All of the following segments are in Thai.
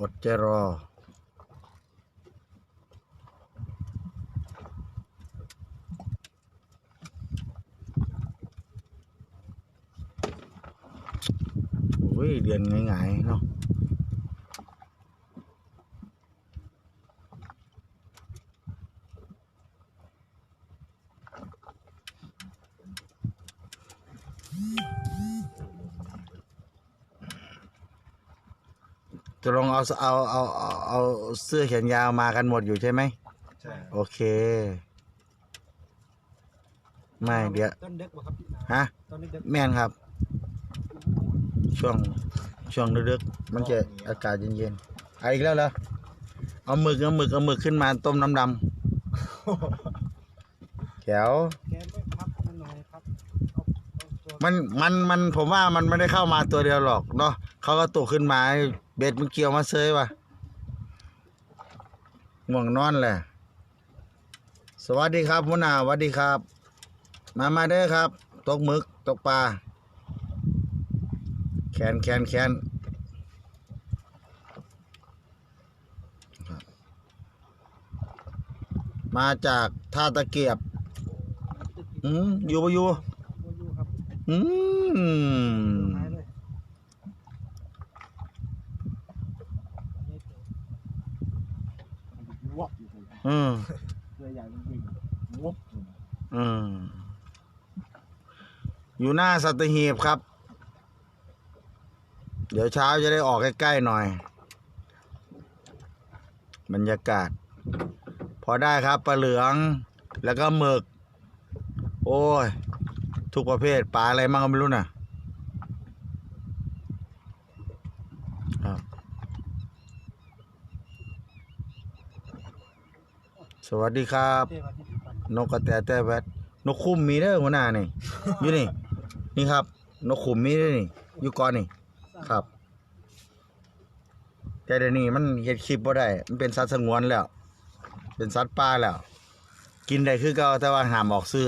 อดใจรอ โอ้ย เดือนง่ายๆเนาะ จะลอง เอาเอาเอาเอาเอาเสื้อแขนยาวมากันหมดอยู่ใช่ไหม ใช่โอเค ไม่เดี๋ยวต้นเด็กบ่ครับฮะ ต้นเด็กแม่นครับ ช่วงช่วงดึกๆมันจะอากาศเย็นๆเอาอีกแล้วเหรอเอาหมึกเอาหมึกเอาหมึกขึ้นมาต้มน้ำดำแถวแกไม่พับมันหน่อยครับเอาเอาตัวมันมันมันผมว่ามันไม่ได้เข้ามาตัวเดียวหรอกเนาะเขาก็ตกขึ้นมา เบ็ดมันเกี่ยวมาเซยว่ะง่วงนอนแหละ สวัสดีครับมุนาสวัสดีครับ มามาเด้อครับ ตกหมึกตกปลา แขนแขนแขนมาจากท่าตะเกียบ อืมอยู่ปะอยู่โอ้ยูครับอืม หายเลยนี่ตัว วบอยู่เลยอืมตัวใหญ่จริงๆวบอยู่อืม อยู่หน้าสัตหีบครับ เดี๋ยวเช้าจะได้ออกใกล้ๆหน่อย บรรยากาศ พอได้ครับปลาเหลืองแล้วก็หมึก โอ้ย ทุกประเภทปลาอะไรมั่งก็ไม่รู้น่ะค สวัสดีครับเทวาที่ติดปันนกกระแตแต่แวดนกคุ้มมีเด้อหัวหน้านี่ อยู่นี่ นี่ครับ นกขุมมีเด้อนี่ อยู่ก่อนนี่ ครับ แต่เดี๋ยวนี้มันเฮ็ดคลิปบ่ได้ มันเป็นสัตว์สงวนแล้ว เป็นสัตว์ป่าแล้ว กินได้คือเก่าแต่ว่าห้ามออกซื้อ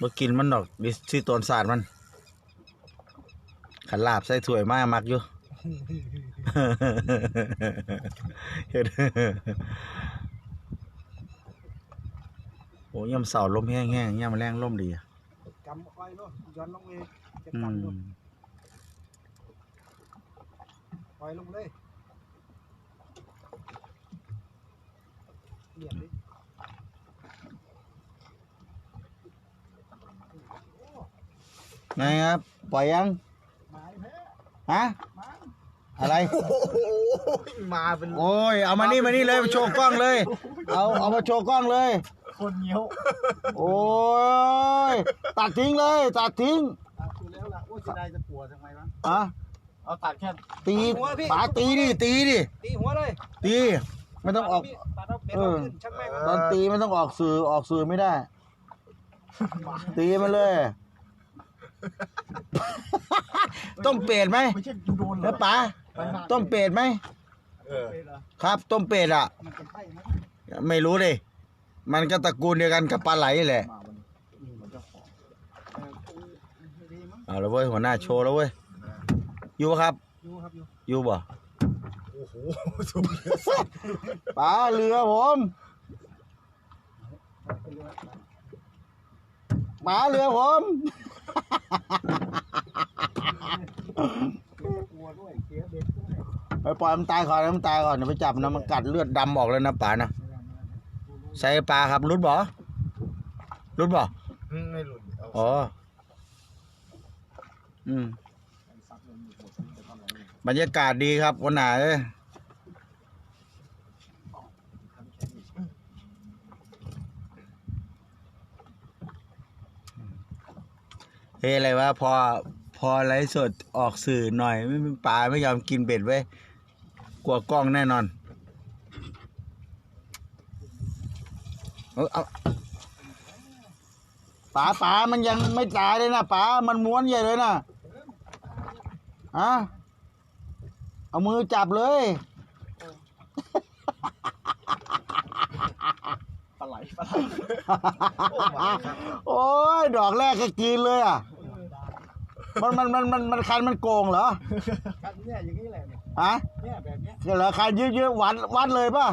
บ่กินมันดอกดิชื่อตนศาสตร์มันขันลาบใส่ถ้วยมามักอยู่เฮ็ด โอ้ยามเสาร์ลมแห้งๆยามแรงลมดีอะกำไว้เนาะย้อนลงเลยจะอืกำมเนาะปล่อยลงเลยเหยียบดิไงครับปล่อยยังหมายแพ้ฮะ อะไรโอ้โหมาเป็นโอ้ย เอามานี่มานี่เลยมาโชว์กล้องเลย เอาเอามาโชว์กล้องเลย คนเงี้ยวโอ้ย ตัดทิ้งเลย ตัดทิ้งตัดอยู่แล้วล่ะโอ้ยเสียดายจะปวดทำไมวะอะเอาตัดแค่ตีป๋าตีดิตีดิตีหัวเลย ตีไม่ต้องออกตัดเอาเป็นเอเอาอขึ้นช่างแม่งมันตอนตีไม่ต้องออกสื่อออกสื่อไม่ได้ ตีมาเลยต้มเป็ดไหมไม่ใช่ยูโดนเหรแล้อวป๋า ต้มเป็ดไหมเออครับ ต้มเป็ดอะมันจะใช่ไหมไม่รู้ดิมันก็ตระกูลเดียวกันกับปลาไหลแหละมาวันนี้มันจะขอเออไม่ดีมั้งเอาแล้วเว้ยหัวหน้าโชว์แล้วเว้ยอยู่ปะครับอยู่ครับอยู่อยู่บ่โอ้โหสุดเลยปลาเรือผมปลาเรือผมกลัว ด้วยเสียเบ็ดด้วยไปปล่อยมันตายก่อนนะมันตายก่อนเดี๋ยวไปจับนะมันกัดเลือดดำออกเลยนะป๋านะใส่ปลาครับรุดบ่รุดบ่อืมไม่หลุดเอาอ๋ออืมซัดมันหมดมันจะทำอะไรเนี่ยบรรยากาศดีครับวันหนาเอ้ยเฮ้ยอะไรวะพอพ อไลฟ์สดออกสื่อหน่อย ไม่มีปลาไม่ยอมกินเบ็ดไว้ยกลัวกล้องแน่นอนเอาเอาปลาปลามันยังไม่ตายเลยนะปลามันม้วนใหญ่เลยนะฮะเอามือจับเลยปลาไหลปลาไหลโอ้มาครับโอ้ยดอกแรกก็กินเลยอะ มันมันมันมันมันคันมันโกงเหรอกันเนี่ยอย่างนี้แหละเนี่ยฮะเนี่ยแบบเนี้ยเหรอคันเยอะๆวัดวัดเลยป่ะ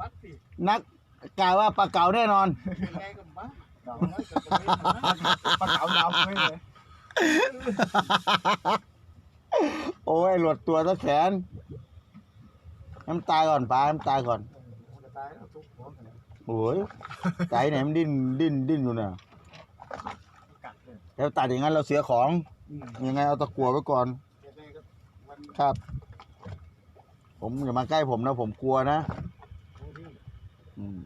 วัดสินักกล่าวว่าปลาเก๋าแน่นอนยังไงก็บ้าเก่าน้อยกว่าตัวเองนะปลาเก๋าดำเลยเลยโอ้ยหลดตัวตะแขนให้มันตายก่อนปลาให้มันตายก่อนจะตายแล้วทุกคนเลยโอ้ยใจไหนมันดิ้นดิ้นดิ้นอยู่เนี่ยกัดเลย แล้วตัดอย่างนั้นเราเสียของอืมยังไงเอาตะกั่วไว้ก่อนยังไงก็วันครับ ผมอย่ามาใกล้ผมนะ ผมกลัวนะนี้อืม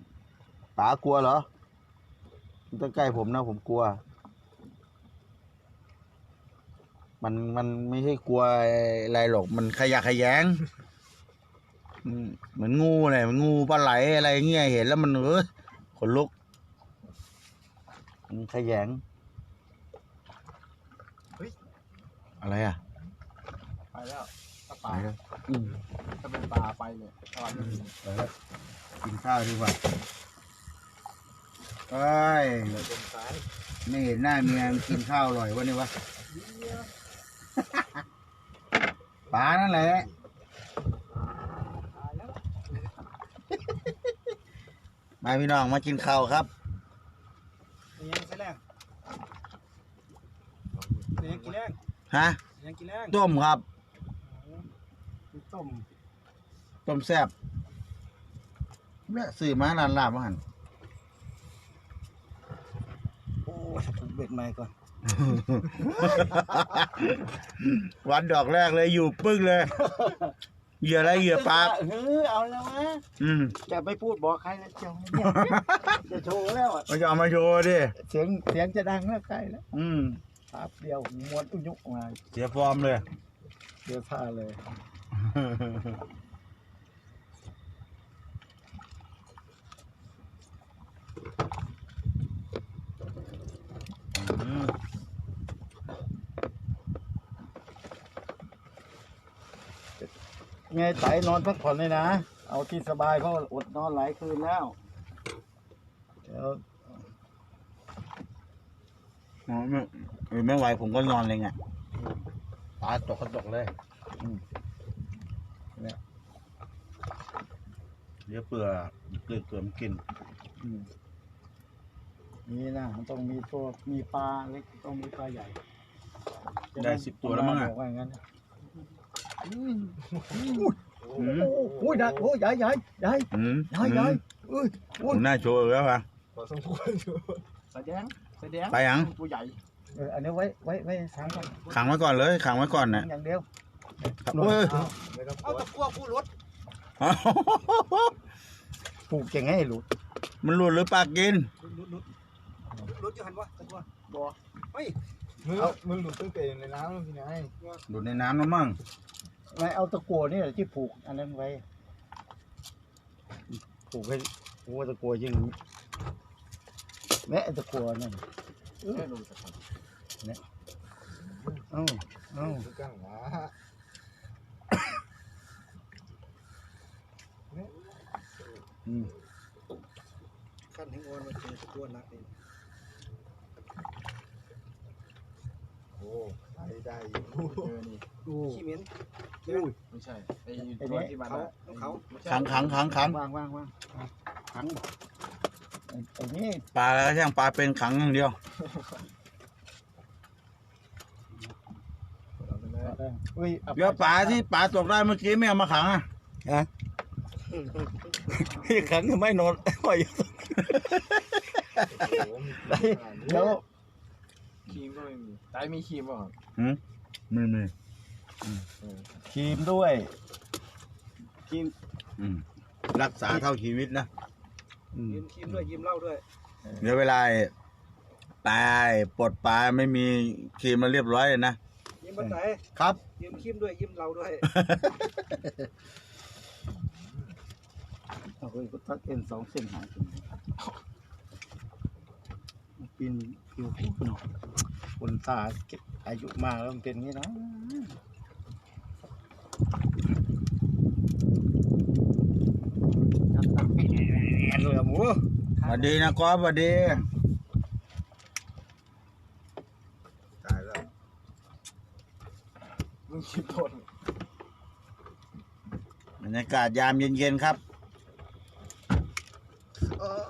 ป๋ากลัวเหรอมันต้องใกล้ผมนะ ผมกลัว มันมันไม่ใช่กลัวอะไรหรอกมันขยะแขยงอืมเหมือนงูเลยเหมันงูปลาไหลอะไรเงี้ยเห็นแล้วมันเออขนลุกมันขยง อะไรอะไปแล้วถ้าไปป่าแล้วอืมถ้าเป็นป่าไปเลยตอนนี้ไปแล้วกินข้าวดีกว่าเอ้ยเป็นสายไม่เห็นหน้าเมียมันกินข้าวอร่อยวะเนี่ยวะป๋านั่นแหละตายแล้วมาพี่น้องมากินข้าวครับยังใช่แรงยังกินแรง ฮะยังกินแรงต้มครับ ต้มต้มแซ่บแม่ซื้อมาร้านลาบมาหันโอ้ยผมเบ็ดไม้ก่อนวันดอกแรกเลยอยู่ปึ้งเลย เหยื่ออะไรเหยื่อปลาเออเอาแล้วนะอืมจะไม่พูดบอกใครนะเจ้าเนี่ยจะโชว์แล้วอะมันจะเอามาโชว์ดิ เสียงเสียงจะดังแล้วใกล้แล้ว อืม ภาพเดียวม้วนอุ้ยยุกมาเสียฟอร์มเลย เดี๋ยวท่าเลยอืมไงไตนอนพักผ่อนเลยนะ เอาที่สบายเพราะอดนอนหลายคืนแล้วเดี๋ยว อ๋อ ไม่เออไม่ไหวผมก็นอนเลยไงปลาตกก็ตกเลยอืมเนี่ยเดี๋ยวเปื่อเกลือเกลือมนกินอืมมีนะมันต้องมีตัวมีปลาเล็กต้องมีปลาใหญ่ได้สิบตัวแล้วมั้งบอะอกว่าอย่างนั้นนะอืมโอ้ยดักโอ้ยใหญ่ใหญ่ใหญ่อืมใหญ่ใหญ่เอ้ยอืมน่าโชว์แล้วป่ะพอสมควรอยู่แสดง แสดงไปยังตัวใหญ่เอออันนี้ไว้ไว้ไว้ทางก่อนขังไว้ก่อนเลย ขังไว้ก่อนนะอย่างเดียวครับโอ้ยไม่ต้องกเอาลัวตะกั่วผู้รถปลูกยังไงให้หลุดมันหลุดหรือปลากินหลุดหลุดหลุดจะหันวะตะกั่วบ่ไม่มึงมึงหลุดตั้งแต่อยู่ในน้ำแล้วพี่นายหลุดในน้ำแล้วมั้งไม่เอาตะกั่วนี่แหละที่ผูกอันนั้นไว้ผูกให้โอ้ตะกั่วยิง แม่ตะกั่วนั่นแค่หลุดสักคนเอ้าเอ้าทุกอย่างนะอืมขั้นให้งอนมาเจอตะกวนนักเองโอ้ได้ได้อยู่เจอนี่ดูขี้เหม็นไม่ใช่ไอ้ไอ้ตัวเนี่ยที่มันเขาอะต้องเขาขังขังขังขังวางวางวางขัง ไอ้ไอ้นี่ปลาแล้วก็ช่างปลาเป็นขังอย่างเดียวเอาไปเลยอุ้ยเดี๋ยวปลาที่ปลาตกได้เมื่อกี้ไม่เอามาขังอะขังทำไมนอนไว้โอ้โหมีขนาดนี้แล้วครีมก็ไม่มีตายมีครีมเปล่ะไม่ไม่ครีมด้วยครีมอืมรักษาเท่าชีวิตนะ ยิ้มคิมด้วยยิ้มเหล่าด้วย เดี๋ยวเวลาตายปลดปลาไม่มีครีมมาเรียบร้อยเลยนะ ยิ้มบันไดครับ ยิ้มคิมด้วยยิ้มเหล่าด้วยโอ้ยก็ตัดเอ็นสองเส้นหายปีนผิวผิวหนอยคนตาเก็บอายุมากแล้วมันเป็นอย่างนี้นะแอนเลยอะหมู สวัสดีนะก๊อฟสวัสดีตายแล้วมึงคิดทนบรรยากาศยามเย็นๆครับเออ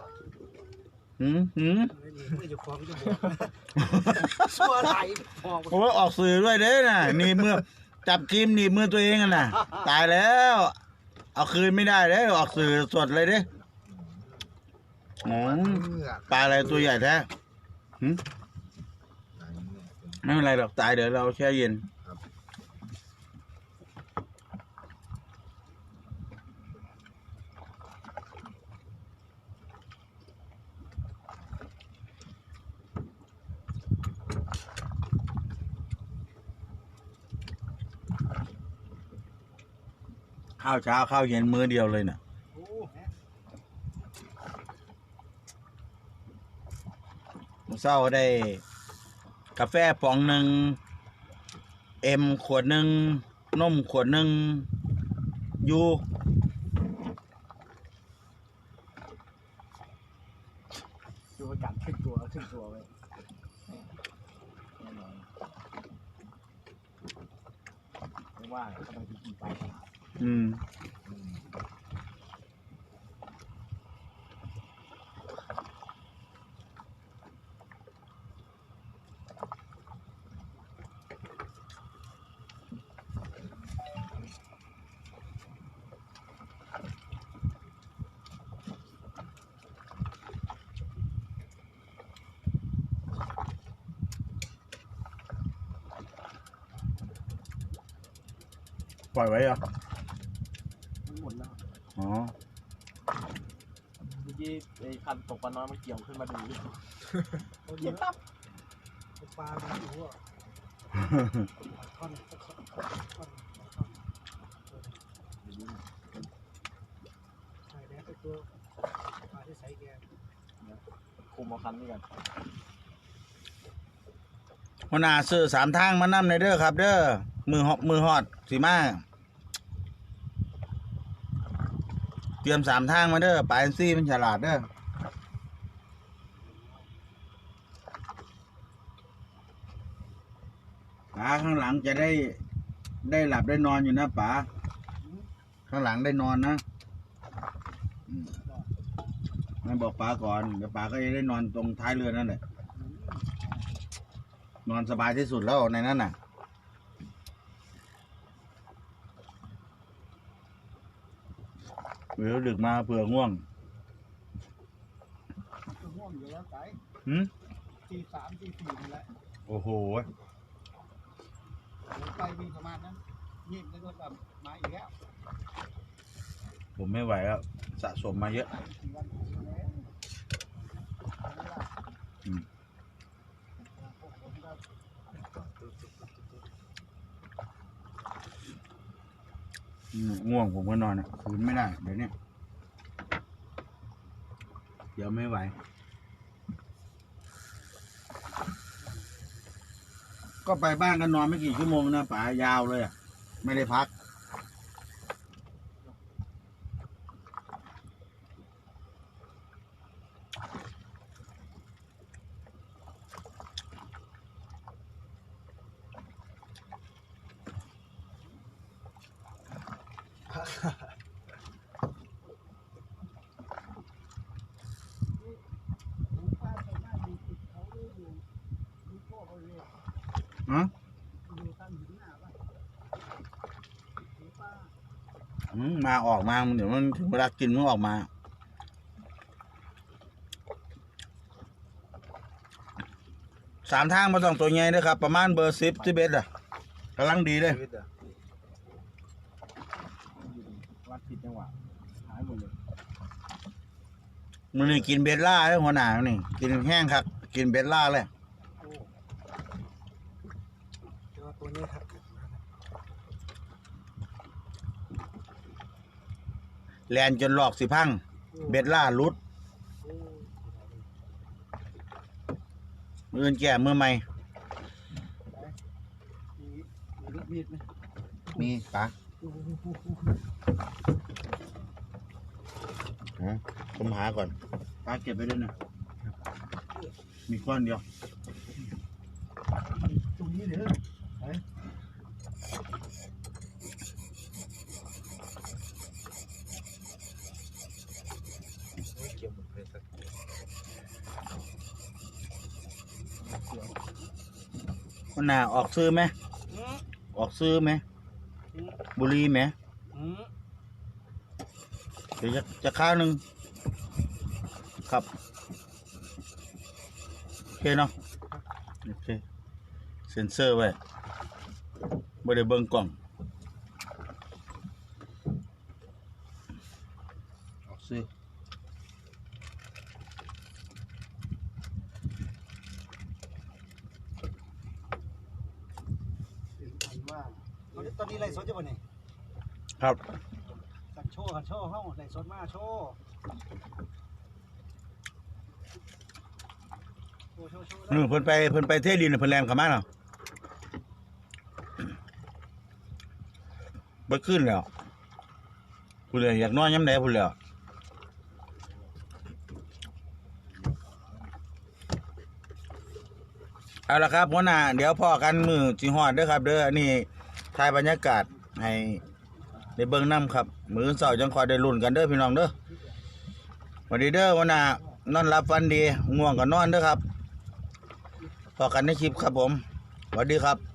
หืมหืมไม่มีไม่จะฟ้องจะบอกชัวร์ไหลพอกโอ้ยออกสื่อด้วยเด้น่ะหนี่มือจับครีมหนีบมือตัวเองกันน่ะ ตายแล้ว เอาคืนไม่ได้เลยออกสื่อสดเลยเด้อื มเหงือกปลาอะไรตัวใหญ่แท้หืมไม่เป็นไรหรอกตายเดี๋ยวเราแช่เย็น ข้าวเช้าข้าวเย็นมื้อเดียวเลยน่ะ โอ้ มื้อเช้าได้ กาแฟป๋องหนึ่งเอ็มขวดหนึ่งนมขวดหนึ่งอยูดูประกัดขึ้นตัวขึ้นตัวไว้แน่นอนไม่ว่าเขาต้องกินไปตลาดอืม ปล่อยไว้เหรอมันหมดแล้วอ๋อเมื่อกี้ไอ้คันตกปลาน้อยมันเกี่ยวขึ้นมาดูโหเยอะปลามันอยู่อะท่อนท่อนท่อนท่อนใช่แล้วตัวปลาที่ใส่แกคุมเอาคันนี่กันหัวหน้าซื้อสามทางมานำในเด้อครับ เด้อ มือฮอมือฮอดสีมาเตรียมสามทางมาเด้อปลาอินซี่มันฉลาดเด้อป๋าข้างหลังจะได้ได้หลับได้นอนอยู่นะป๋าข้างหลังได้นอนนะมไม่บอกป๋าก่อนเดี๋ยวป๋าก็จะได้นอนตรงท้ายเรือนั่นแหละนอนสบายที่สุดแล้วในนั้นน่ะ เดี๋ยวดึกมาเผื่อง่วงง่วงอยู่แล้วไก่หืมตีสามตีสี่นี่แหละ โอ้โหผมไปมีประมาณนั้นยิบแล้วก็กลับมาอีกแล้ว ผมไม่ไหวแล้ว สะสมมาเยอะสี่วันแล้วอืม ผมก็ อืม ง่วงผมก็นอนอะคืนไม่ได้เดี๋ยวนี้เดี๋ยวไม่ไหวก็ไปบ้านก็นอนไม่กี่ชั่วโมงนะป๋ายาวเลยอะ ไม่ได้พัก ผมป้าไปหน้าดูติดเขาด้วยอยู่ดูพ่อเขาเลย ฮะอยู่ตั้งอยู่หน้าบ้านดูป้าอืมมาออกมาเดี๋ยวมันถึงเวลากินมันออกมา สามทางมาต้องตัวใหญ่นะครับ ประมาณเบอร์สิบสิบเอ็ดอะกำลังดีเลยวัดผิดจังหวะหายหมดเลยมันนี่กินเบลล่าแล้วหัวหน้านี่ กินแห้งครับ กินเบลล่าเลย โอ้เดี๋ยว ตัวนี้ครับแลนจนหลอกสิพัง เบลล่าลุดโอ้มืออื่นแก่มือใหม่ มีมีลูกมีดไหมมีปะโอ้โหฮะผมหาก่อนปลาเก็บไปด้วยนะ มีก้อนเดียว ตรงนี้เด้อ นน่ะออกซื้อไหมออกซื้อไหมบุรีไหมเดี๋ยวจะจะข้าวหนึ่งครับโอเคเนาะโอเคเซ็นเซอร์ไว้ไม่ได้เบิ้งกล่องออกซื้อ เป็นอันว่าตอน นี้ตอนนี้ไล่สดอยู่บ่นี่ครับกันโชว์กันโชว์เฮาไล่สดมาโชว์โชว์โชว์โชว์นึเพิ่นไปเพิ่นไปเทดินเพิ่นแลนเข้ามาเนาะบ่ขึ้นแล้วพูดเลยอยากนอนยามใดพูดแล้วเอาละครับหัวหน้าเดี๋ยวพ่อกันมือสิฮอดเด้อครับ เด้ออันนี้ถ่ายบรรยากาศ ให้ได้เบิ่งนํครับ มือเช้าจังคอยได้ลุ้นกันเด้อพี่น้องเด้อวันดีเด้อวันน่ะนอนหลับฝันดีง่วงก็นอนเด้อครับพอกันในคลิปครับผมสวัสดีครับ